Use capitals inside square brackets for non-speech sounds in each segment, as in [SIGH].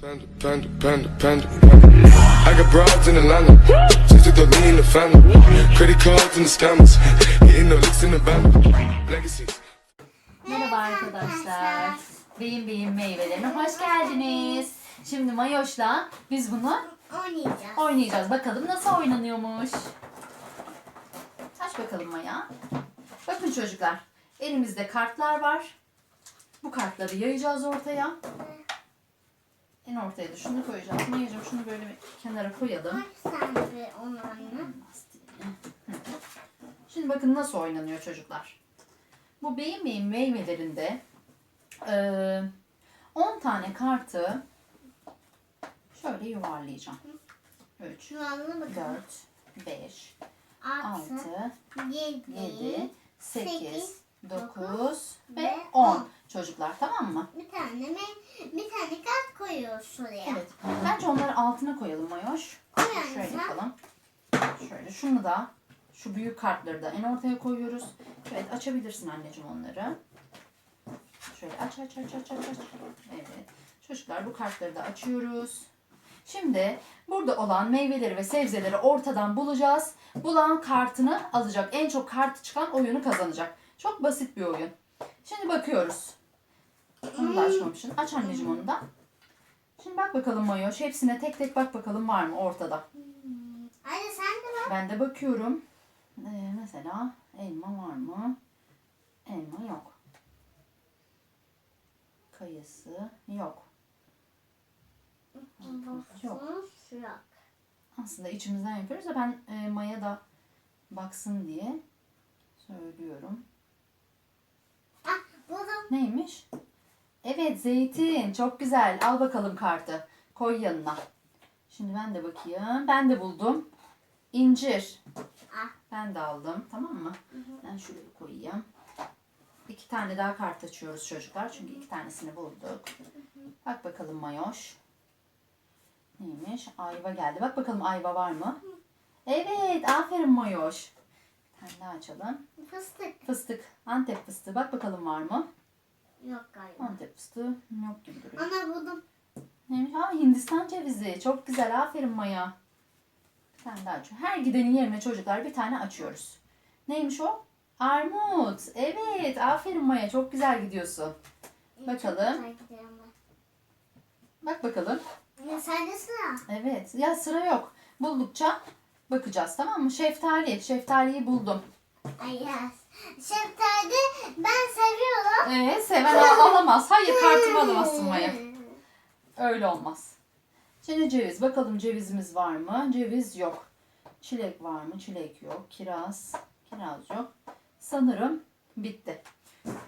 Panda, panda, panda, panda. I got broads in Atlanta. Just to throw me in the family. Credit cards and the scammers. Hitting the licks in the band. Legacies. Merhaba arkadaşlar. Beyin beyin meyvelerine hoş geldiniz. Şimdi Mayoş'la biz bunu Oynayacağız. oynayacağız. Bakalım nasıl oynanıyormuş. Aç bakalım Maya. Bakın çocuklar. Elimizde kartlar var. Bu kartları yayacağız ortaya. En ortaya da şunu koyacağız. Mayacığım şunu böyle bir kenara koyalım. Kaç tane onlarla? Şimdi bakın nasıl oynanıyor çocuklar. Bu beyin beyin meyvelerinde eee, 10 tane kartı şöyle yuvarlayacağım. 3, Şunlarla 4, bakalım. 5, 6, 6, 7, 7, 8, 9 dokuz ve ve 10. on. Çocuklar tamam mı? Bir tane mi? Bir tane kart koyuyoruz şuraya. Evet. Bence onları altına koyalım Mayoş. Koy anne Şöyle yapalım. Şöyle şunu da şu büyük kartları da en ortaya koyuyoruz. Evet açabilirsin anneciğim onları. Şöyle aç aç aç aç aç aç. Evet. Çocuklar bu kartları da açıyoruz. Şimdi burada olan meyveleri ve sebzeleri ortadan bulacağız. Bulan kartını alacak. En çok kartı çıkan oyunu kazanacak. Çok basit bir oyun. Şimdi bakıyoruz. Onu da açmamışsın. Aç anneciğim onu da. Şimdi bak bakalım Mayoş. Hepsine tek tek bak bakalım var mı ortada. Hadi sen de bak. Ben de bakıyorum. Ee, mesela elma var mı? Elma yok. Kayısı yok. Yok. Aslında içimizden yapıyoruz da ben e, Maya da baksın diye söylüyorum. Ah buldum. Neymiş? Evet zeytin. Çok güzel. Al bakalım kartı. Koy yanına. Şimdi ben de bakayım. Ben de buldum. İncir. Ah. Ben de aldım. Tamam mı? Ben şuraya koyayım. İki tane daha kart açıyoruz çocuklar. Çünkü iki tanesini bulduk. Bak bakalım Mayoş. Neymiş? Ayva geldi. Bak bakalım ayva var mı? Evet. Aferin Mayoş. Bir tane daha açalım. Fıstık. Fıstık. Antep fıstığı. Bak bakalım var mı? Yok galiba. Antep fıstığı yok gibi duruyor. Ana buldum. Neymiş? Aa, Hindistan cevizi. Çok güzel. Aferin Maya. Bir tane daha açıyor. Her gidenin yerine çocuklar bir tane açıyoruz. Neymiş o? Armut. Evet. Aferin Maya. Çok güzel gidiyorsun. Bakalım. Gidiyorum ben. Bak bakalım. Ya sende sıra. Evet. Ya sıra yok. Buldukça bakacağız tamam mı? Şeftali. Şeftaliyi buldum. Ay yes. Şeftali ben seviyorum. Evet. Seven al- alamaz. Hayır kartımı alamazsın Maya. Öyle olmaz. Şimdi ceviz. Bakalım cevizimiz var mı? Ceviz yok. Çilek var mı? Çilek yok. Kiraz. Kiraz yok. Sanırım bitti.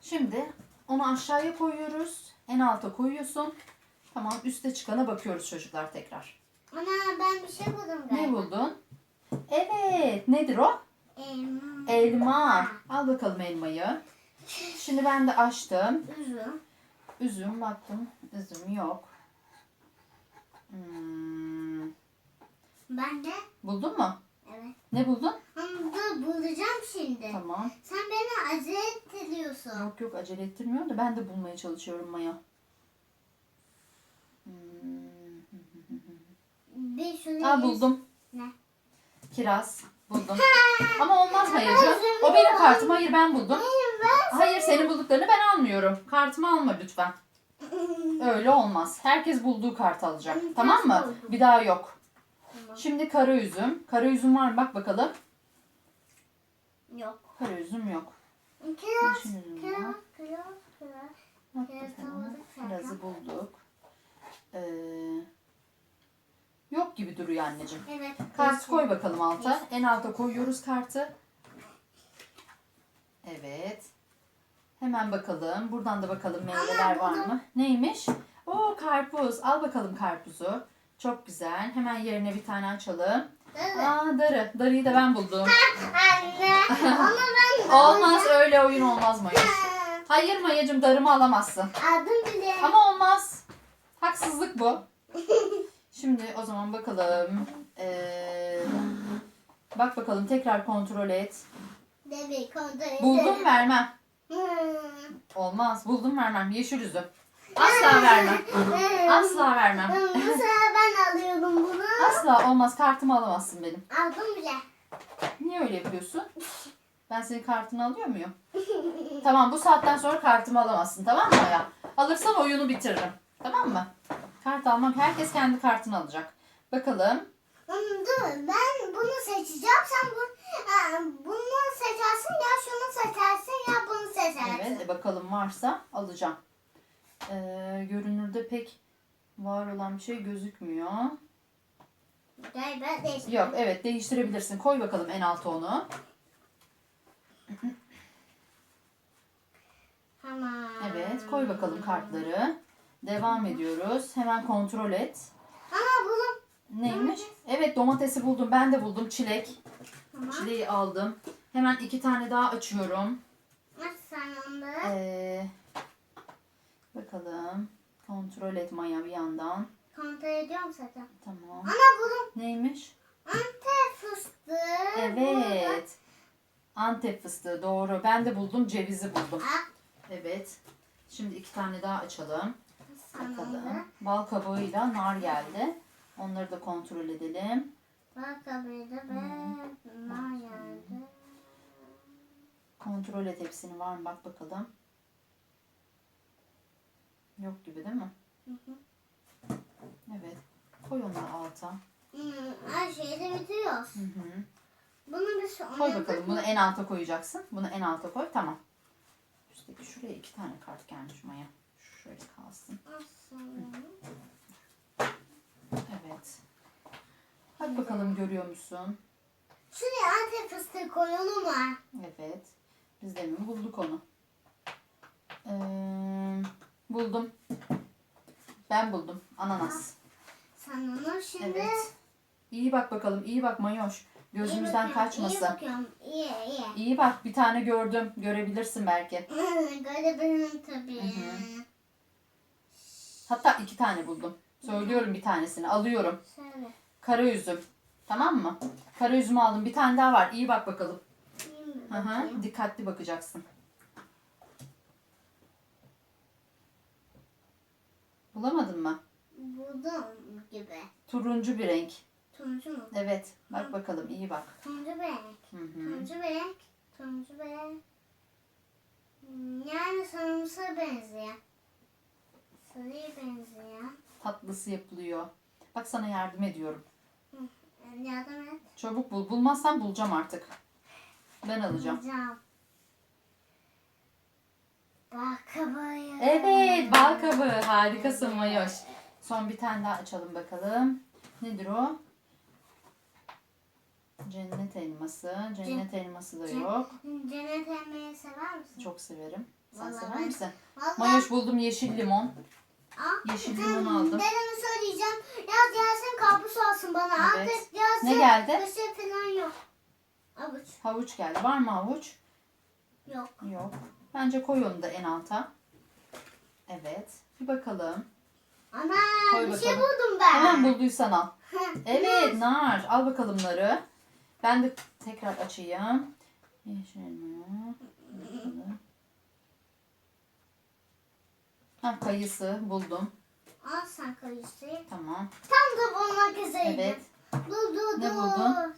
Şimdi onu aşağıya koyuyoruz. En alta koyuyorsun. Tamam üste çıkana bakıyoruz çocuklar tekrar. Ana ben bir şey buldum galiba. Ne buldun? Evet. Nedir o? Elma. Elma. Al bakalım elmayı. Şimdi ben de açtım. Üzüm. Üzüm baktım. Üzüm yok. Hmm, Ben de. buldun mu? Evet. Ne buldun? Ama bulacağım şimdi. Tamam. Sen beni acele ettiriyorsun. Yok yok acele ettirmiyorum da ben de bulmaya çalışıyorum Maya. Hmm. Bir şunu Aa buldum. Ne? Kiraz. Buldum. Ama olmaz Mayacığım. O benim kartım. Hayır ben buldum. Hayır senin bulduklarını ben almıyorum. Kartımı alma lütfen. [LAUGHS] Öyle olmaz. Herkes bulduğu kartı alacak. Tamam mı? Bir daha yok. Şimdi kara üzüm. Kara üzüm var mı? Bak bakalım. Yok. Kara üzüm yok. Kiraz. Kiraz. Kiraz. Kiraz. Bak bakalım. Kirazı bulduk. Ee, yok gibi duruyor anneciğim. Evet. Kart yeşil. koy bakalım alta. En alta koyuyoruz kartı. Evet. Hemen bakalım. Buradan da bakalım meyveler var mı? Neymiş? Oo karpuz. Al bakalım karpuzu. Çok güzel. Hemen yerine bir tane açalım. Evet. Aa darı. Darıyı da ben buldum. [LAUGHS] Anne. Onu ben Olmaz öyle oyun olmaz Mayacığım. [LAUGHS] Hayır Mayacığım darımı alamazsın. Aldım bile. Ama olmaz. Haksızlık bu. [LAUGHS] Şimdi o zaman bakalım. Ee, bak bakalım tekrar kontrol et. Demek kontrol Buldum vermem. Hmm. Olmaz. Buldum vermem. Yeşil üzüm. Asla vermem. Asla vermem. Bu sefer ben alıyorum bunu. Asla olmaz. Kartımı alamazsın benim. Aldım bile. Niye öyle yapıyorsun? [LAUGHS] Ben senin kartını alıyor muyum? Tamam bu saatten sonra kartımı alamazsın tamam mı ya? Alırsan oyunu bitiririm. Tamam mı? Kart almak herkes kendi kartını alacak. Bakalım. Dur ben bunu seçeceğim. Sen bu, ha, bunu seçersin ya şunu seçersin ya bunu seçersin. Evet e bakalım varsa alacağım. Ee, görünürde pek var olan bir şey gözükmüyor. Galiba değişti. Yok evet değiştirebilirsin. Koy bakalım en alta onu. Tamam. Evet koy bakalım kartları. Devam ediyoruz. Hemen kontrol et. Ama bunu Neymiş? Evet domatesi buldum. Ben de buldum. Çilek. tamam. Çileği aldım. Hemen iki tane daha açıyorum. Nasıl sen onları? Ee, bakalım. Kontrol et Maya bir yandan. Kontrol ediyorum zaten. Tamam. Ama bunun Neymiş? antep fıstığı. Evet. Antep fıstığı doğru. Ben de buldum. Cevizi buldum. Ah, Evet. Şimdi iki tane daha açalım. Bakalım. Bal kabağıyla nar geldi. Onları da kontrol edelim. Bak kabıydı be. Nar geldi. Kontrol et hepsini var mı bak bakalım. Yok gibi değil mi? Evet. Koy onları alta. Hmm, her şeyi de bitiriyoruz. Hı hı. Bunu bir şey Koy bakalım. Bunu en alta koyacaksın. Bunu en alta koy. Tamam. Üstteki şuraya iki tane kart gelmiş Maya. Şöyle kalsın. Evet. Bak bakalım görüyor musun? Şuraya antep fıstığı koyalım mı? Evet. Biz demin bulduk onu. Ee, buldum. Ben buldum. Ananas. Sen onu şimdi... Evet. İyi bak bakalım. iyi bak Mayoş. İyi Gözümüzden bakıyorum, İyi kaçmasın. bakıyorum. İyi iyi. İyi bak. Bir tane gördüm. Görebilirsin belki. [LAUGHS] Görebilirim tabii. Hatta iki tane buldum. Söylüyorum bir tanesini. Alıyorum. Şöyle. Kara üzüm. Tamam mı? Kara üzümü aldım. Bir tane daha var. İyi bak bakalım. Hı? Dikkatli bakacaksın. Bulamadın mı? Buldum gibi. Turuncu bir renk. Turuncu mu? Evet. Bak bakalım. iyi bak. Turuncu bir renk. Hı hı. Turuncu bir renk. Turuncu bir renk. Yani sarımsağa benziyor. Sarıya benziyor. Tatlısı yapılıyor. Bak sana yardım ediyorum. Yardım et. Çabuk bul. Bulmazsan bulacağım artık. Ben alacağım. Alacağım. Bak kabayı. Evet. Bal kabağı. Harikasın Mayoş. Son bir tane daha açalım bakalım. Nedir o? Cennet elması. Cennet elması da yok. Cennet emmeyi sever misin? Çok severim. Sen Vallahi sever misin? Vallahi- Mayoş buldum yeşil limon. Aa, Yeşil sen limon aldım. Dedeme söyleyeceğim. Yaz gelsin karpuz alsın bana. Evet. Artık yazın. Ne geldi? Şey falan yok. Avuç. Havuç geldi. Var mı havuç? Yok. Yok. Bence koy onu da en alta. Evet. Bir bakalım. Ana Koy bir şey bakalım. buldum ben. Hemen bulduysan al. Evet nar. Al bakalım narı. Ben de tekrar açayım. Yeşil elma. Bakalım. Ha kayısı buldum. Al sen kayısı. Tamam. Tam da bulmak üzereydim. Evet. Dur Ne buldun?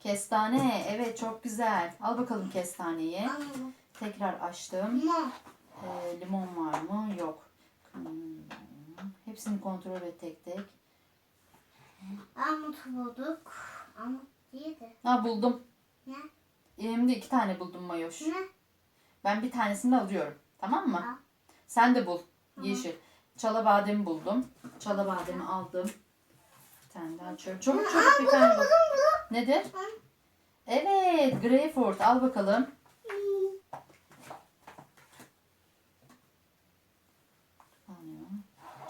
Kestane. Evet çok güzel. Al bakalım kestaneyi. Anladım. Tekrar açtım. Limon. Ee, limon var mı? Yok. Hmm. Hepsini kontrol et tek tek. Armut bulduk. Armut değildi. Ha buldum. Ne? Hem de iki tane buldum Mayoş. Ne? Ben bir tanesini de alıyorum. Tamam mı? Al. Sen de bul. Yeşil. Çala bademi buldum. Çala bademi aldım. Bir tane daha açıyorum. Çabuk çabuk bir tane bul. Nedir? Evet. Greyfurt. Al bakalım.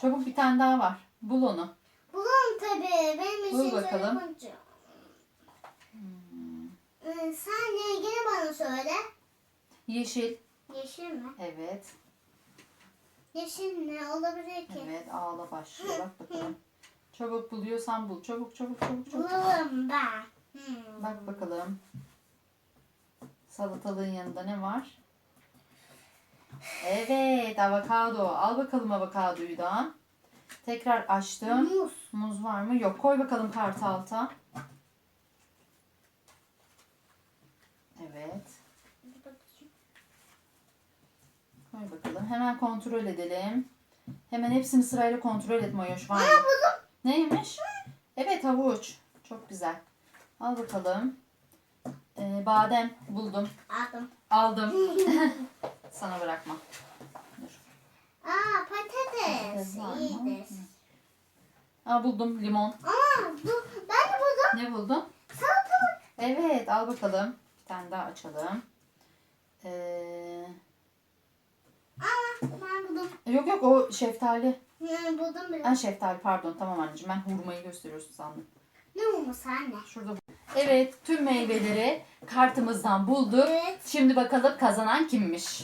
Çabuk bir tane daha var. Bul onu. Bulun tabii. Benim Bul için bakalım. telefoncu. Ee, sen rengini bana söyle. Yeşil. Yeşil mi? Evet. Yeşil ne olabilir ki? Evet. Ağla başlıyor. Bak bakalım. Çabuk buluyorsan bul. Çabuk çabuk çabuk çabuk. Bulalım ben. Hmm. Bak bakalım. Salatalığın yanında ne var? Evet avokado. Al bakalım avokadoyu da. Tekrar açtım. Muz. Muz var mı? Yok. Koy bakalım kartı alta. Evet. Koy bakalım. Hemen kontrol edelim. Hemen hepsini sırayla kontrol et Mayoş. Var mı? Neymiş? Evet havuç. Çok güzel. Al bakalım. Ee, badem buldum. Aldım. Aldım. [LAUGHS] Sana bırakma. Dur. Aa patates. Patates var mı? İyidir. Aa, buldum limon. Aa bu, ben de buldum. Ne buldun? Salatalık. Evet al bakalım. Bir tane daha açalım. Ee, buldum. yok yok o şeftali. Hı, buldum bile. Ha şeftali pardon tamam anneciğim ben hurmayı gösteriyorsun sandım. Ne olmuş anne? Şurada. Evet tüm meyveleri kartımızdan bulduk. Evet. Şimdi bakalım kazanan kimmiş?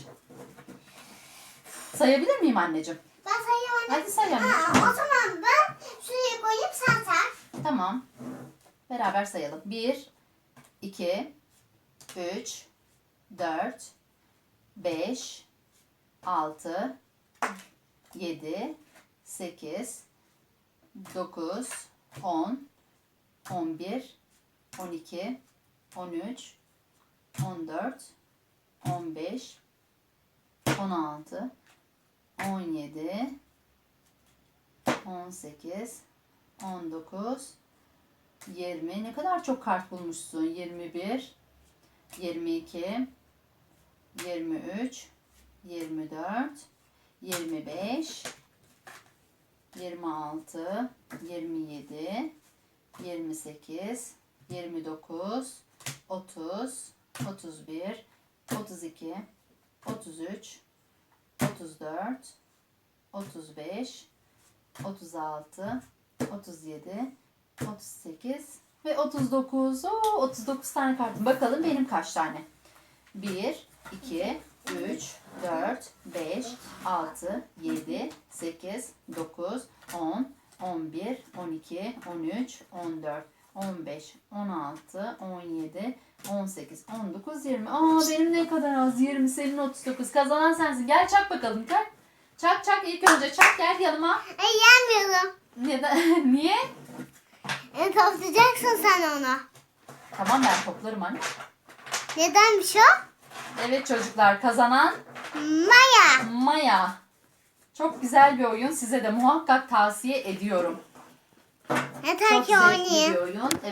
Sayabilir miyim anneciğim? Ben sayayım anne. Hadi say Aa, anneciğim. o zaman ben şuraya koyayım sen say. Tamam. Beraber sayalım. 1, 2, 3, 4, 5, 6, 7, 8, 9, 10, 11, 12, 13, 14, 15, 16, 17, 18, 19, 20. Ne kadar çok kart bulmuşsun. 21, 22, 23, 24, 25, 26, 27, 28, 29, 30, 31, 32, 33, 34, 35, 36, 37, 38 ve 39. Oo, 39 tane kartım. Bakalım benim kaç tane? 1, 2, 3, 4, 5, 6, 7, 8, 9, 10, 11, 12, 13, 14, 15, 16, 17, 18, 19, 20. Aa benim ne kadar az? 20 senin 39. Kazanan sensin. Gel çak bakalım çak. Çak çak ilk önce çak gel yanıma. Ay yenmiyorum. Neden? [LAUGHS] Niye? E, toplayacaksın sen onu. Tamam ben toplarım anne. Nedenmiş o? Evet çocuklar kazanan Maya. Maya. Çok güzel bir oyun. Size de muhakkak tavsiye ediyorum. Yeter Çok ki zevkli oynayayım. bir oyun. Evet.